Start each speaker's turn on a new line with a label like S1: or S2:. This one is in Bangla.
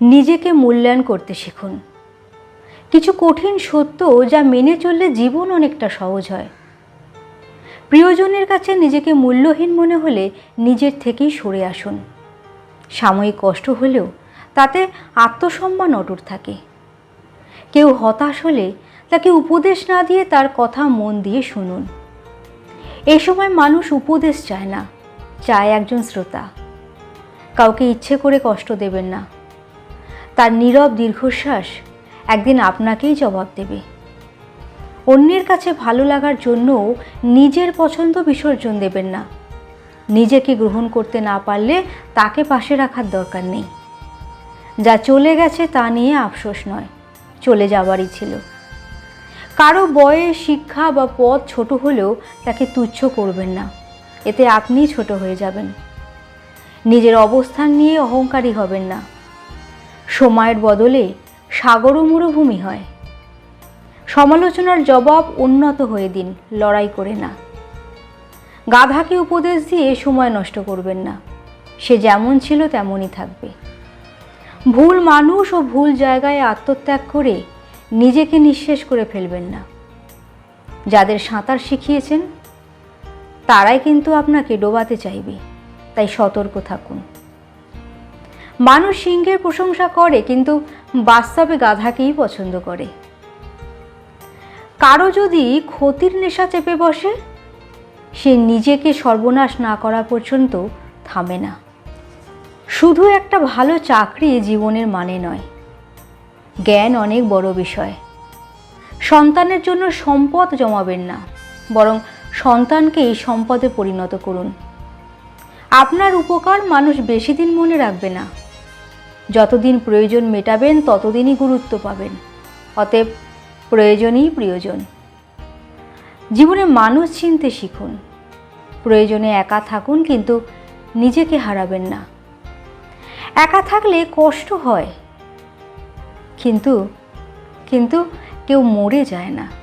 S1: নিজেকে মূল্যায়ন করতে শিখুন। কিছু কঠিন সত্য যা মেনে চললে জীবন অনেকটা সহজ হয়। প্রিয়জনের কাছে নিজেকে মূল্যহীন মনে হলে নিজের থেকেই সরে আসুন। সাময়িক কষ্ট হলেও তাতে আত্মসম্মান অটুট থাকে। কেউ হতাশ হলে তাকে উপদেশ না দিয়ে তার কথা মন দিয়ে শুনুন। এই সময় মানুষ উপদেশ চায় না, চায় একজন শ্রোতা। কাউকে ইচ্ছে করে কষ্ট দেবেন না। তার নীরব দীর্ঘশ্বাস একদিন আপনাকেই জবাব দেবে। অন্যের কাছে ভালো লাগার জন্যও নিজের পছন্দ বিসর্জন দেবেন না। নিজেকে গ্রহণ করতে না পারলে তাকে পাশে রাখার দরকার নেই। যা চলে গেছে তা নিয়ে আফসোস নয়, চলে যাবারই ছিল। কারও বয়স শিক্ষা বা পথ ছোট হলেও তাকে তুচ্ছ করবেন না, এতে আপনিই ছোট হয়ে যাবেন। নিজের অবস্থান নিয়ে অহংকারী হবেন না। সময়ের বদলে সাগরও মরুভূমি হয়। সমালোচনার জবাব উন্নত হয়ে দিন, লড়াই করে না। গাধাকে উপদেশ দিয়ে সময় নষ্ট করবেন না। সে যেমন ছিল তেমনই থাকবে। ভুল মানুষ ও ভুল জায়গায় আত্মত্যাগ করে নিজেকে নিঃশেষ করে ফেলবেন না। যাদের সাঁতার শিখিয়েছেন, তারাই কিন্তু আপনাকে ডোবাতে চাইবে। তাই সতর্ক থাকুন। মানুষ সিংহের প্রশংসা করে, কিন্তু বাস্তবে গাধাকেই পছন্দ করে। কারও যদি ক্ষতির নেশা চেপে বসে, সে নিজেকে সর্বনাশ না করা পর্যন্ত থামে না। শুধু একটা ভালো চাকরি জীবনের মানে নয়, জ্ঞান অনেক বড় বিষয়। সন্তানের জন্য সম্পদ জমাবেন না, বরং সন্তানকেই সম্পদে পরিণত করুন। আপনার উপকার মানুষ বেশি দিন মনে রাখবে না। যতদিন প্রয়োজন মেটাবেন, ততদিনই গুরুত্ব পাবেন। অতএব প্রয়োজনই প্রিয়জন। জীবনে মানুষ চিনতে শিখুন। প্রয়োজনে একা থাকুন, কিন্তু নিজেকে হারাবেন না। একা থাকলে কষ্ট হয়। কিন্তু কিন্তু কেউ মরে যায় না।